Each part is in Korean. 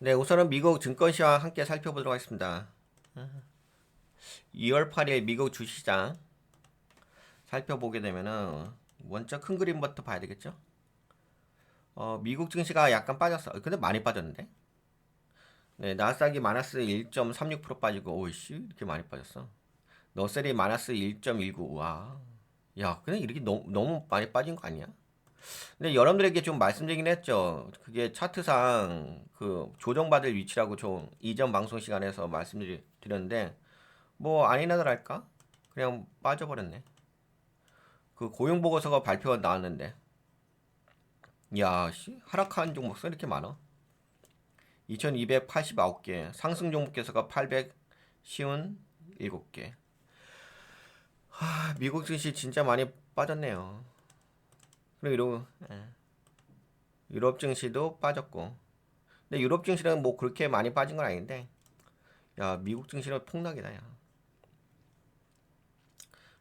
네, 우선은 미국 증권시와 함께 살펴보도록 하겠습니다. 2월 8일 미국 주시장 살펴보게 되면은 먼저 큰 그림부터 봐야 되겠죠? 어, 미국 증시가 약간 빠졌어. 근데 많이 빠졌는데? 네, 나스닥이 마이너스 1.36% 빠지고, 오이씨, 이렇게 많이 빠졌어. 너셀이 마이너스 1.19, 와. 야, 근데 이렇게 너무, 너무 많이 빠진 거 아니야? 근데 여러분들에게 좀 말씀드리긴 했죠. 그게 차트상 그 조정받을 위치라고 좀 이전 방송 시간에서 말씀드렸는데, 뭐 아니나더랄까? 그냥 빠져버렸네. 그 고용 보고서가 발표가 나왔는데, 야, 씨, 하락한 종목수 이렇게 많아? 2289개, 상승 종목께서가 857개. 하, 미국 증시 진짜 많이 빠졌네요. 그리고 유럽, 예. 유럽 증시도 빠졌고. 근데 유럽 증시는 뭐 그렇게 많이 빠진 건 아닌데, 야, 미국 증시는 폭락이다, 야.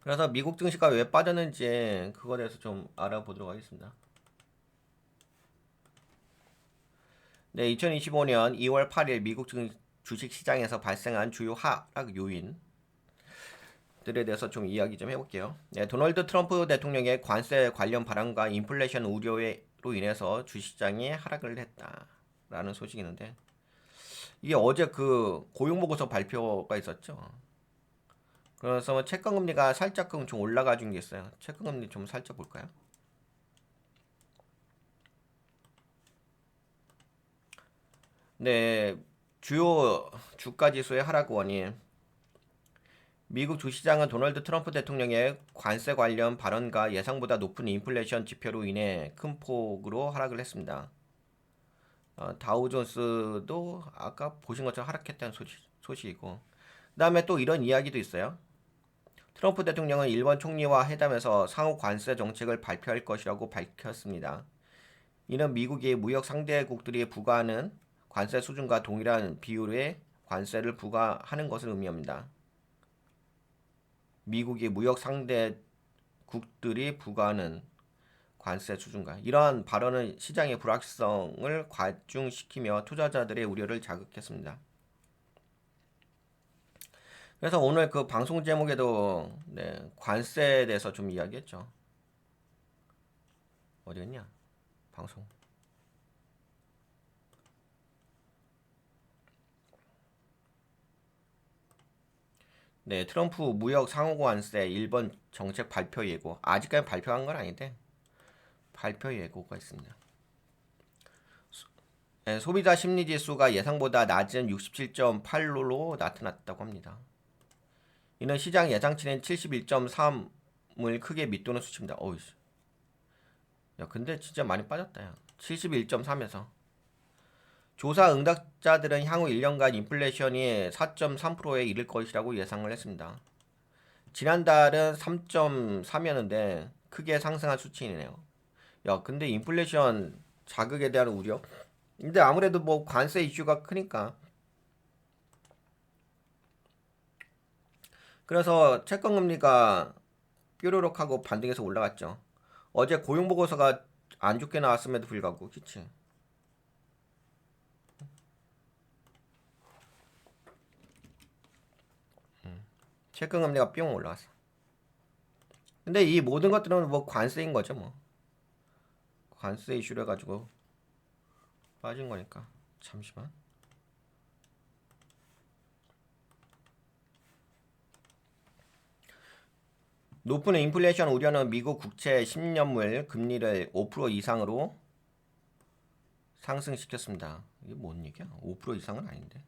그래서 미국 증시가 왜 빠졌는지 그거에 대해서 좀 알아보도록 하겠습니다. 네, 2025년 2월 8일 미국 증 주식 시장에서 발생한 주요 하락 요인 들에 대해서 좀 이야기 좀 해볼게요. 네, 도널드 트럼프 대통령의 관세 관련 발언과 인플레이션 우려로 인해서 주식시장이 하락을 했다라는 소식이 있는데 이게 어제 그 고용 보고서 발표가 있었죠. 그래서 채권금리가 살짝 좀 올라가 준 게 있어요. 채권금리 좀 살짝 볼까요? 네, 주요 주가 지수의 하락 원인. 미국 주시장은 도널드 트럼프 대통령의 관세 관련 발언과 예상보다 높은 인플레이션 지표로 인해 큰 폭으로 하락을 했습니다. 어, 다우존스도 아까 보신 것처럼 하락했다는 소식, 소식이고, 그 다음에 또 이런 이야기도 있어요. 트럼프 대통령은 일본 총리와 회담에서 상호 관세 정책을 발표할 것이라고 밝혔습니다. 이는 미국이 무역 상대국들이 부과하는 관세 수준과 동일한 비율의 관세를 부과하는 것을 의미합니다. 미국이 무역 상대국들이 부과하는 관세 수준과 이러한 발언은 시장의 불확실성을 과중시키며 투자자들의 우려를 자극했습니다. 그래서 오늘 그 방송 제목에도 네, 관세에 대해서 좀 이야기했죠. 어디였냐? 방송. 네, 트럼프 무역 상호 관세 일본 정책 발표 예고. 아직까지 발표한 건 아닌데 발표 예고가 있습니다. 네, 소비자 심리 지수가 예상보다 낮은 67.8로 나타났다고 합니다. 이는 시장 예상치는 71.3을 크게 밑도는 수치입니다. 어이. 야, 근데 진짜 많이 빠졌다, 야. 71.3에서. 조사 응답자들은 향후 1년간 인플레이션이 4.3%에 이를 것이라고 예상을 했습니다. 지난달은 3.3이었는데 크게 상승한 수치이네요. 야, 근데 인플레이션 자극에 대한 우려? 근데 아무래도 뭐 관세 이슈가 크니까. 그래서 채권 금리가 뾰로록 하고 반등해서 올라갔죠. 어제 고용 보고서가 안 좋게 나왔음에도 불구하고, 그치? 채권 금리가 뿅 올라갔어. 근데 이 모든 것들은 뭐 관세인 거죠, 뭐. 관세 이슈를 해가지고 빠진 거니까. 잠시만. 높은 인플레이션 우려는 미국 국채 10년물 금리를 5% 이상으로 상승시켰습니다. 이게 뭔 얘기야? 5% 이상은 아닌데.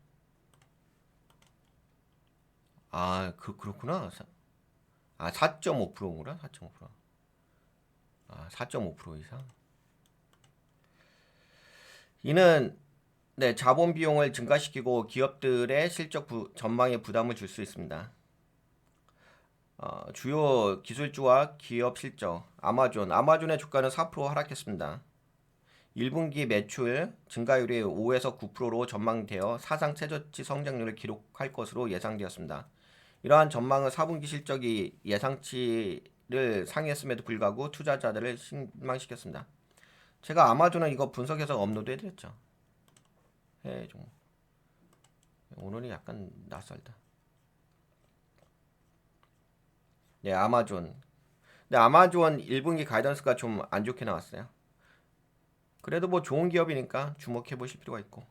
아, 그, 그렇구나. 아, 4.5%구나. 4.5%. 아, 4.5% 이상. 이는 네, 자본 비용을 증가시키고 기업들의 실적 부, 전망에 부담을 줄 수 있습니다. 어, 주요 기술주와 기업 실적, 아마존, 아마존의 주가는 4% 하락했습니다. 1분기 매출 증가율이 5에서 9%로 전망되어 사상 최저치 성장률을 기록할 것으로 예상되었습니다. 이러한 전망은 4분기 실적이 예상치를 상회했음에도 불구하고 투자자들을 실망시켰습니다. 제가 아마존은 이거 분석해서 업로드 해드렸죠. 해 종목. 오늘이 약간 낯설다. 네, 아마존. 근데 아마존 1분기 가이던스가 좀 안 좋게 나왔어요. 그래도 뭐 좋은 기업이니까 주목해 보실 필요가 있고.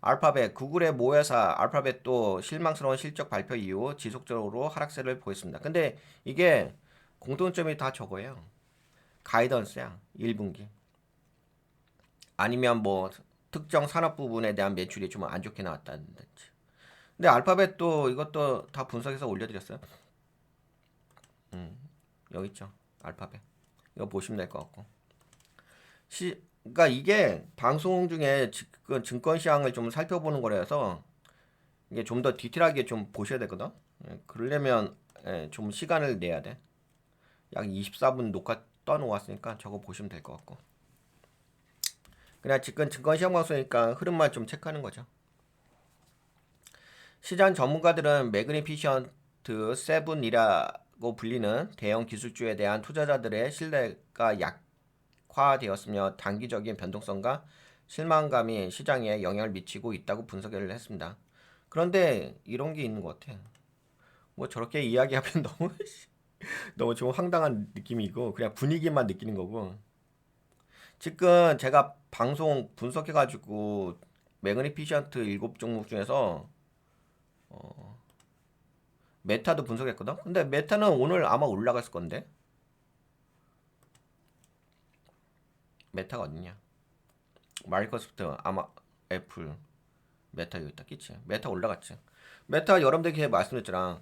알파벳, 구글의 모회사 알파벳 도 실망스러운 실적 발표 이후 지속적으로 하락세를 보였습니다. 근데 이게 공통점이 다 저거예요. 가이던스야. 1분기. 아니면 뭐 특정 산업 부분에 대한 매출이 좀 안 좋게 나왔다든지. 근데 알파벳도 이것도 다 분석해서 올려드렸어요. 음, 여기 있죠. 알파벳. 이거 보시면 될 것 같고. 시, 그러니까 이게 방송 중에 지- 그 증권 시장을 좀 살펴보는 거라서 이게 좀 더 디테일하게 좀 보셔야 되거든. 예, 그러려면 예, 좀 시간을 내야 돼. 약 24분 녹화 떠놓았으니까 저거 보시면 될 것 같고. 그냥 지금 증권 시장 방송이니까 흐름만 좀 체크하는 거죠. 시장 전문가들은 매그니피션트 세븐이라고 불리는 대형 기술주에 대한 투자자들의 신뢰가 약 화되었으며 단기적인 변동성과 실망감이 시장에 영향을 미치고 있다고 분석을 했습니다. 그런데 이런 게 있는 것 같아. 뭐 저렇게 이야기하면 너무 너무 좀 황당한 느낌이고 그냥 분위기만 느끼는 거고. 지금 제가 방송 분석해가지고 매그니피션트 일곱 종목 중에서 어, 메타도 분석했거든. 근데 메타는 오늘 아마 올라갔을 건데. 메타가 어딨냐? 마이크로소프트, 아마 애플, 메타 여기 있다, 끼치. 메타 올라갔지. 메타 여러분들 께 말씀드렸잖아.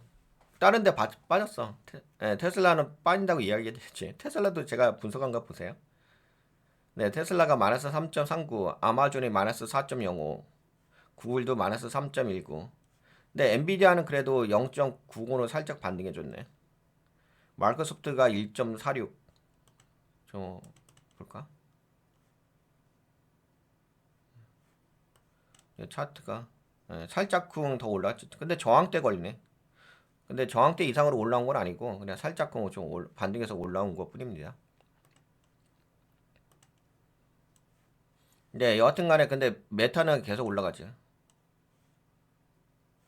다른 데 빠, 빠졌어. 테, 예, 테슬라는 빠진다고 이야기했지. 테슬라도 제가 분석한 거 보세요. 네, 테슬라가 마이너스 3.39, 아마존이 마이너스 4.05, 구글도 마이너스 3.19. 근데 엔비디아는 그래도 0.90으로 살짝 반등해줬네. 마이크로소프트가 1.46. 저 볼까? 차트가 예, 살짝쿵 더 올라왔지. 근데 저항대 걸리네. 근데 저항대 이상으로 올라온 건 아니고 그냥 살짝쿵 좀 올- 반등해서 올라온 것 뿐입니다. 네, 여하튼 간에 근데 메타는 계속 올라가지.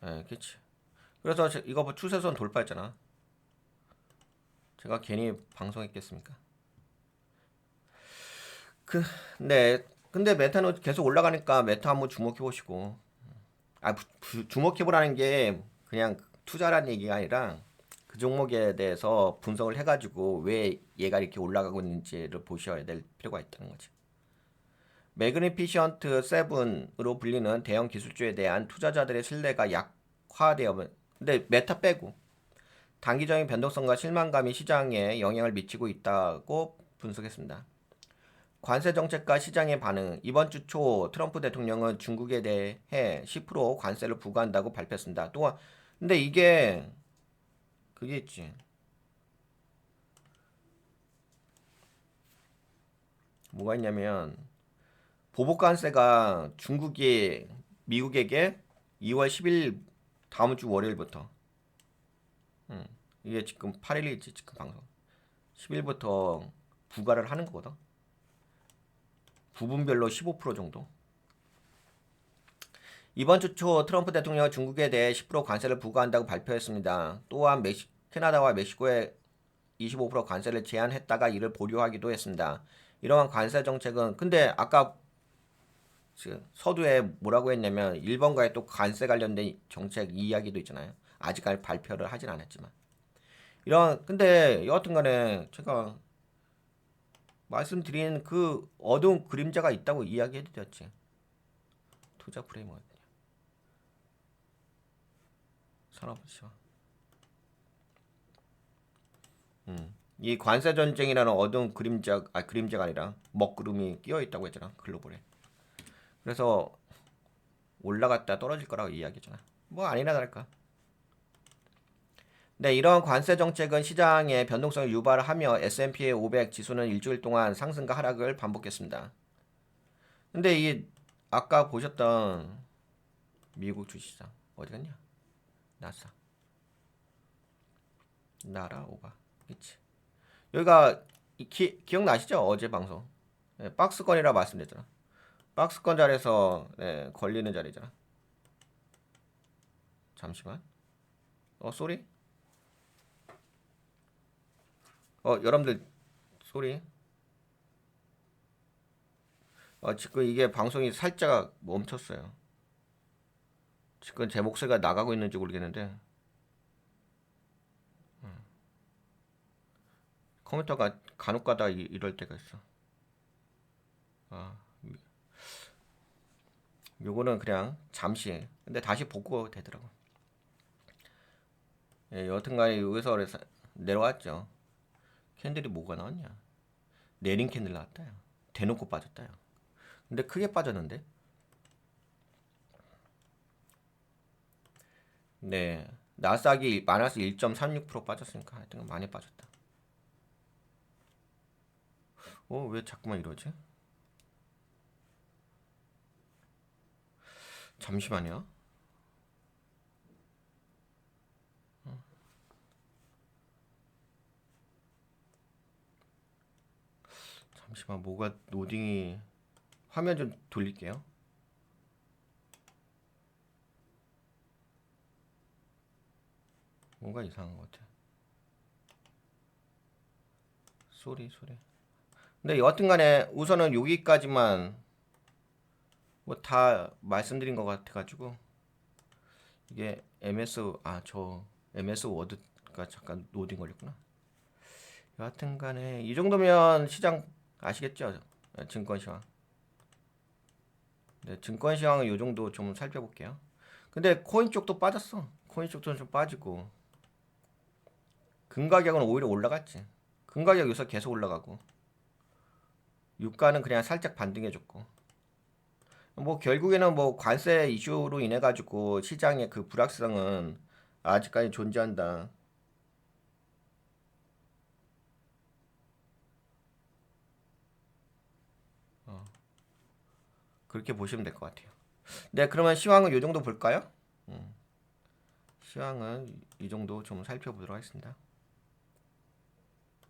예, 그치. 그래서 저- 이거 뭐 추세선 돌파했잖아. 제가 괜히 방송했겠습니까? 그, 네. 근데 메타는 계속 올라가니까 메타 한번 주목해 보시고. 아, 주목해 보라는 게 그냥 투자라는 얘기가 아니라 그 종목에 대해서 분석을 해가지고 왜 얘가 이렇게 올라가고 있는지를 보셔야 될 필요가 있다는 거지. 매그니피션트 세븐으로 불리는 대형 기술주에 대한 투자자들의 신뢰가 약화되어 근데 메타 빼고 단기적인 변동성과 실망감이 시장에 영향을 미치고 있다고 분석했습니다. 관세 정책과 시장의 반응 이번 주 초 트럼프 대통령은 중국에 대해 10% 관세를 부과한다고 발표했습니다. 또한 근데 이게 그게 있지. 뭐가 있냐면 보복 관세가 중국이 미국에게 2월 10일 다음 주 월요일부터 음, 이게 지금 8일이지 지금 방송 10일부터 부과를 하는 거거든. 부분별로 15% 정도. 이번 주 초 트럼프 대통령은 중국에 대해 10% 관세를 부과한다고 발표했습니다. 또한 멕시, 캐나다와 멕시코에 25% 관세를 제한했다가 이를 보류하기도 했습니다. 이러한 관세 정책은 근데 아까 서두에 뭐라고 했냐면 일본과의 또 관세 관련된 정책 이야기도 있잖아요. 아직까지 발표를 하진 않았지만 이런 근데 여하튼간에 제가 말씀드린 그 어두운 그림자가 있다고 이야기해드렸지. 투자 프레임워크. 산업시장. 음. 이 관세 전쟁이라는 어두운 그림자 아 그림자가 아니라 먹구름이 끼어 있다고 했잖아 글로벌에. 그래서 올라갔다 떨어질 거라고 이야기했잖아. 뭐 아니나 다를까. 네, 이런 관세 정책은 시장의 변동성을 유발하며 S&P 500 지수는 일주일 동안 상승과 하락을 반복했습니다. 근데 이 아까 보셨던 미국 주시장 어디 갔냐? 나사. 나라 오바. 그치. 여기가 이 기, 기억나시죠? 어제 방송. 네, 박스권이라 말씀드렸잖아. 박스권 자리에서 네, 걸리는 자리잖아. 잠시만. 어 쏘리? 어 여러분들 쏘리? 어 지금 이게 방송이 살짝 멈췄어요. 지금 제 목소리가 나가고 있는지 모르겠는데 음. 컴퓨터가 간혹가다 이- 이럴 때가 있어. 아, 이- 요거는 그냥 잠시. 근데 다시 복구 되더라고. 예, 여튼간에 여기서 내려왔죠. 캔들이 뭐가 나왔냐? 내린 캔들 나왔다요. 대놓고 빠졌다요. 근데 크게 빠졌는데? 네. 나스닥이 마이너스 1.36% 빠졌으니까 하여튼 많이 빠졌다. 어, 왜 자꾸만 이러지? 잠시만요. 잠시만 뭐가 노딩이 화면 좀 돌릴게요. 뭔가 이상한 것 같아. 소리 소리. 근데 여튼간에 우선은 여기까지만 뭐 다 말씀드린 것 같아가지고 이게 MS 아 저 MS 워드가 잠깐 노딩 걸렸구나. 여하튼간에 이 정도면 시장 아시겠죠? 네, 증권 시황. 네, 증권 시황은 이 정도 좀 살펴볼게요. 근데 코인 쪽도 빠졌어. 코인 쪽도 좀 빠지고 금 가격은 오히려 올라갔지. 금 가격 요새 계속 올라가고 유가는 그냥 살짝 반등해줬고 뭐 결국에는 뭐 관세 이슈로 인해 가지고 시장의 그 불확실성은 아직까지 존재한다. 그렇게 보시면 될 것 같아요. 네, 그러면 시황은 이 정도 볼까요? 음. 시황은 이 정도 좀 살펴보도록 하겠습니다.